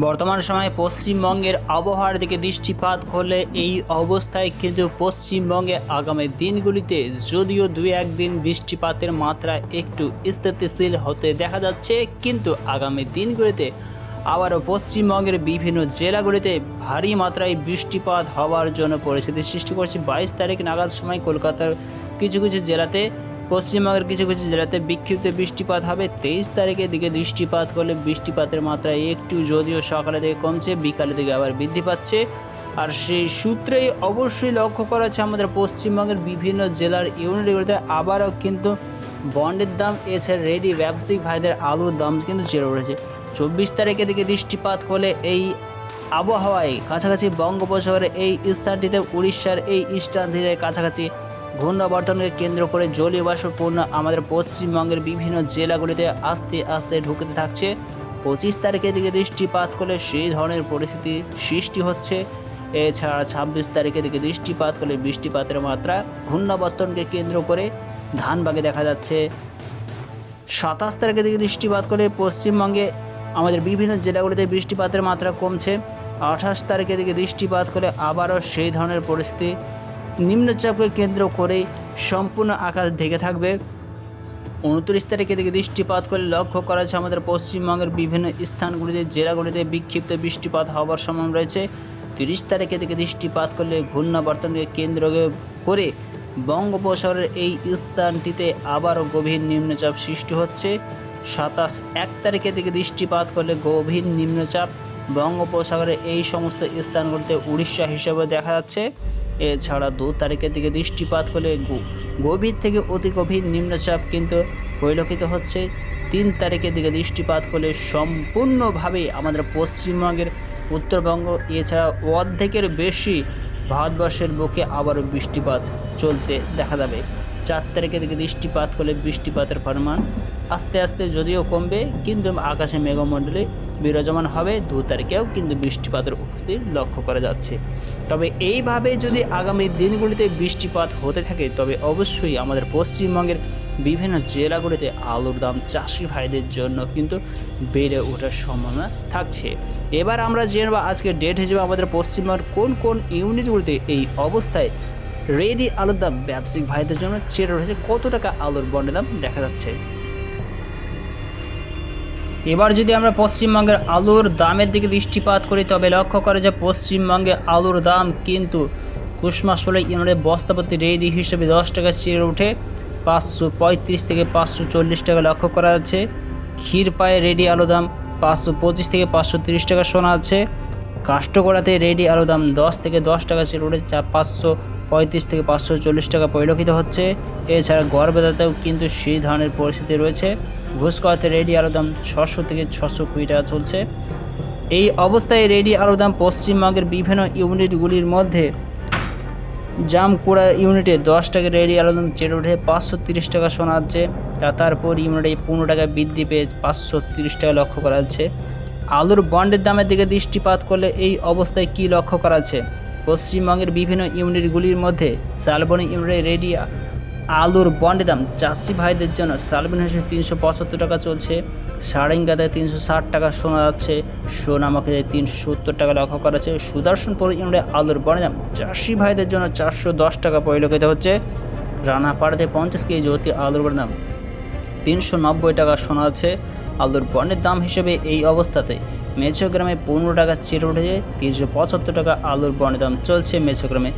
বর্তমান সময়ে পশ্চিমবঙ্গের আবহাওয়ার দিকে দৃষ্টিপাত করলে এই অবস্থায় কিন্তু পশ্চিমবঙ্গে আগামী দিনগুলিতে যদিও দুই একদিন বৃষ্টিপাতের মাত্রা একটু স্থিতিশীল হতে দেখা যাচ্ছে, কিন্তু আগামী দিনগুলিতে আবারও পশ্চিমবঙ্গের বিভিন্ন জেলাগুলিতে ভারী মাত্রায় বৃষ্টিপাত হওয়ার জন্য পরিস্থিতি সৃষ্টি করছে। বাইশ তারিখ নাগাদ সময় কলকাতার কিছু কিছু জেলাতে পশ্চিমবঙ্গের কিছু কিছু জেলাতে বিক্ষিপ্ত বৃষ্টিপাত হবে। তেইশ তারিখের দিকে বৃষ্টিপাত করলে বৃষ্টিপাতের মাত্রা একটু যদিও সকালে থেকে কমছে, বিকালের দিকে আবার বৃদ্ধি পাচ্ছে। আর সেই সূত্রেই অবশ্যই লক্ষ্য করা হচ্ছে আমাদের পশ্চিমবঙ্গের বিভিন্ন জেলার ইউনিটগুলিতে আবারও কিন্তু বন্ডের দাম, এছাড়া রেডি ব্যবসায়িক ভাইদের আলুর দাম কিন্তু চেড়ে উঠেছে। চব্বিশ তারিখের দিকে বৃষ্টিপাত করলে এই আবহাওয়ায় কাছাকাছি বঙ্গোপসাগরের এই স্থানটিতে উড়িষ্যার এই ধীরের কাছাকাছি ঘূর্ণাবর্তনকে কেন্দ্র করে জলীয় বাষ্পপূর্ণ আমাদের পশ্চিমবঙ্গের বিভিন্ন জেলাগুলিতে আস্তে আস্তে ঢুকতে থাকছে। পঁচিশ তারিখের দিকে দৃষ্টিপাত করলে সেই ধরনের পরিস্থিতি সৃষ্টি হচ্ছে। এছাড়া ছাব্বিশ তারিখের দিকে দৃষ্টিপাত করলে বৃষ্টিপাতের মাত্রা ঘূর্ণাবর্তনকে কেন্দ্র করে ধানবাগে দেখা যাচ্ছে। সাতাশ তারিখের দিকে দৃষ্টিপাত করে পশ্চিমবঙ্গে আমাদের বিভিন্ন জেলাগুলিতে বৃষ্টিপাতের মাত্রা কমছে। আঠাশ তারিখের দিকে দৃষ্টিপাত করে আবারও সেই ধরনের পরিস্থিতি নিম্নচাপকে কেন্দ্র করে সম্পূর্ণ আকাশ ঢেকে থাকবে। উনত্রিশ তারিখের দিকে বৃষ্টিপাত করে লক্ষ্য করা হচ্ছে আমাদের পশ্চিমবঙ্গের বিভিন্ন স্থানগুলিতে, জেলাগুলিতে বিক্ষিপ্ত বৃষ্টিপাত হওয়ার সম্ভাবনা রয়েছে। তিরিশ তারিখের দিকে দৃষ্টিপাত করলে ঘূর্ণাবর্তনকে কেন্দ্র করে বঙ্গোপসাগরের এই স্থানটিতে আবারও গভীর নিম্নচাপ সৃষ্টি হচ্ছে। সাতাশ এক তারিখের দিকে দৃষ্টিপাত করলে গভীর নিম্নচাপ বঙ্গোপসাগরের এই সমস্ত স্থানগুলিতে উড়িষ্যা হিসেবে দেখা যাচ্ছে। এছাড়া দু তারিখের দিকে দৃষ্টিপাত করলে গভীর থেকে অতি গভীর নিম্নচাপ কিন্তু পরিলক্ষিত হচ্ছে। তিন তারিখের দিকে দৃষ্টিপাত করলে সম্পূর্ণভাবে আমাদের পশ্চিমবঙ্গের উত্তরবঙ্গ, এছাড়া অর্ধেকের বেশি ভারতবর্ষের বুকে আবারও বৃষ্টিপাত চলতে দেখা যাবে। চার তারিখের দিকে বৃষ্টিপাত করলে বৃষ্টিপাতের পরিমাণ আস্তে আস্তে যদিও কমবে, কিন্তু আকাশে মেঘমণ্ডলে বিরাজমান হবে। দু তারিখেও কিন্তু বৃষ্টিপাতের উপস্থিতি লক্ষ্য করা যাচ্ছে। তবে এইভাবে যদি আগামী দিনগুলিতে বৃষ্টিপাত হতে থাকে, তবে অবশ্যই আমাদের পশ্চিমবঙ্গের বিভিন্ন জেলাগুলিতে আলুর দাম চাষি ভাইদের জন্য কিন্তু বেড়ে ওঠার সম্ভাবনা থাকছে। এবার আমরা জেনে নেব আজকের ডেট হিসেবে আমাদের পশ্চিমবঙ্গের কোন কোন ইউনিটগুলিতে এই অবস্থায় রেডি আলুর দাম ব্যবসায়িক ভাইদের জন্য চেড়ে রয়েছে কত টাকা আলুর বন্ডের দাম দেখা যাচ্ছে। এবার যদি আমরা পশ্চিমবঙ্গের আলুর দামের দিকে দৃষ্টিপাত করি, তবে লক্ষ্য করে যে পশ্চিমবঙ্গে আলুর দাম কিন্তু কুসমা ষোলো ইউনিটে বস্তাপতি রেডি হিসেবে দশ টাকা চেড়ে উঠে পাঁচশো পঁয়ত্রিশ থেকে পাঁচশো চল্লিশ টাকা লক্ষ্য করা যাচ্ছে। ক্ষীর পায়ে রেডি আলু দাম পাঁচশো পঁচিশ থেকে পাঁচশো তিরিশ টাকা শোনা যাচ্ছে। কাষ্টকড়াতে রেডি আলু দাম দশ থেকে দশ টাকা চেড়ে উঠেছে, যা পাঁচশো পঁয়ত্রিশ থেকে পাঁচশো চল্লিশ টাকা পরিলক্ষিত হচ্ছে। এছাড়া গড়বেদাতেও কিন্তু সেই ধরনের পরিস্থিতি রয়েছে। ঘুষকরাতে রেডি আলুর দাম ছশো থেকে ছশো কুড়ি টাকা চলছে। এই অবস্থায় রেডি আলুর দাম পশ্চিমবঙ্গের বিভিন্ন ইউনিটগুলির মধ্যে জামকুড়া ইউনিটে দশ টাকা, রেডি আলুর দাম চেড়ে উঠে পাঁচশো তিরিশ টাকা শোনা যাচ্ছে তা তারপর ইউনিটে পনেরো টাকা বৃদ্ধি পেয়ে পাঁচশো তিরিশ টাকা লক্ষ্য করা যাচ্ছে। আলুর বন্ডের দামের দিকে দৃষ্টিপাত করলে এই অবস্থায় কি লক্ষ্য করা যাচ্ছে? পশ্চিমবঙ্গের বিভিন্ন ইউনিটগুলির মধ্যে শালবনী ইউনিটে রেডি আলুর বন্ডের দাম চাষি ভাইদের জন্য শালবনী হিসেবে তিনশো পঁচাত্তর টাকা চলছে, সারেঙ্গাতে তিনশো ষাট টাকা শোনা যাচ্ছে সোনামাকে তিনশো সত্তর টাকা লক্ষ্য করা যাচ্ছে। সুদর্শনপুর ইউনিটে আলুর বন্ডের দাম চাষি ভাইদের জন্য চারশো দশ টাকা পরিলক্ষিত হচ্ছে। রানাপাড়াতে পঞ্চাশ কেজি অতি আলুর বন্ডের দাম তিনশো নব্বই টাকা শোনা যাচ্ছে। আলুর পণ্যের দাম হিসেবে এই অবস্থাতে মেছোগ্রামে পনেরো টাকা চেড়ে উঠেছে, তিনশো পঁচাত্তর টাকা আলুর পণ্যের দাম চলছে মেছোগ্রামে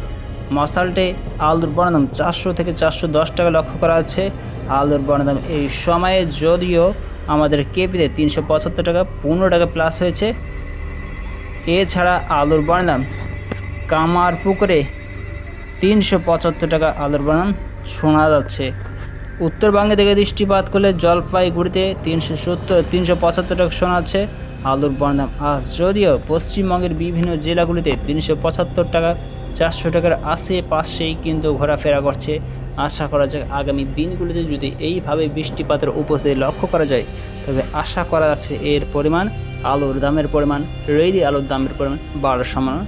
মশালটে আলুর পণ্যের দাম চারশো থেকে চারশো দশ টাকা লক্ষ্য করা হচ্ছে। আলুর পণ্যের দাম এই সময়ে যদিও আমাদের কেপিতে তিনশো পঁচাত্তর টাকা, পনেরো টাকা প্লাস হয়েছে। এছাড়া আলুর দাম কামার পুকুরে তিনশো পঁচাত্তর টাকা আলুর বানান শোনা যাচ্ছে। উত্তরবঙ্গে থেকে দৃষ্টিপাত করলে জলপাইগুড়িতে তিনশো সত্তর, তিনশো পঁচাত্তর টাকা যাচ্ছে আলুর বর্ণাম আজ যদিও পশ্চিমবঙ্গের বিভিন্ন জেলাগুলিতে তিনশো পঁচাত্তর টাকা, চারশো টাকার আশেপাশেই কিন্তু ঘোরাফেরা করছে। আশা করা যায় আগামী দিনগুলিতে যদি এইভাবে বৃষ্টিপাতের উপস্থিতি লক্ষ্য করা যায়, তবে আশা করা যাচ্ছে এর পরিমাণ আলুর দামের পরিমাণ রেডি আলুর দামের পরিমাণ বাড়ার সম্ভাবনা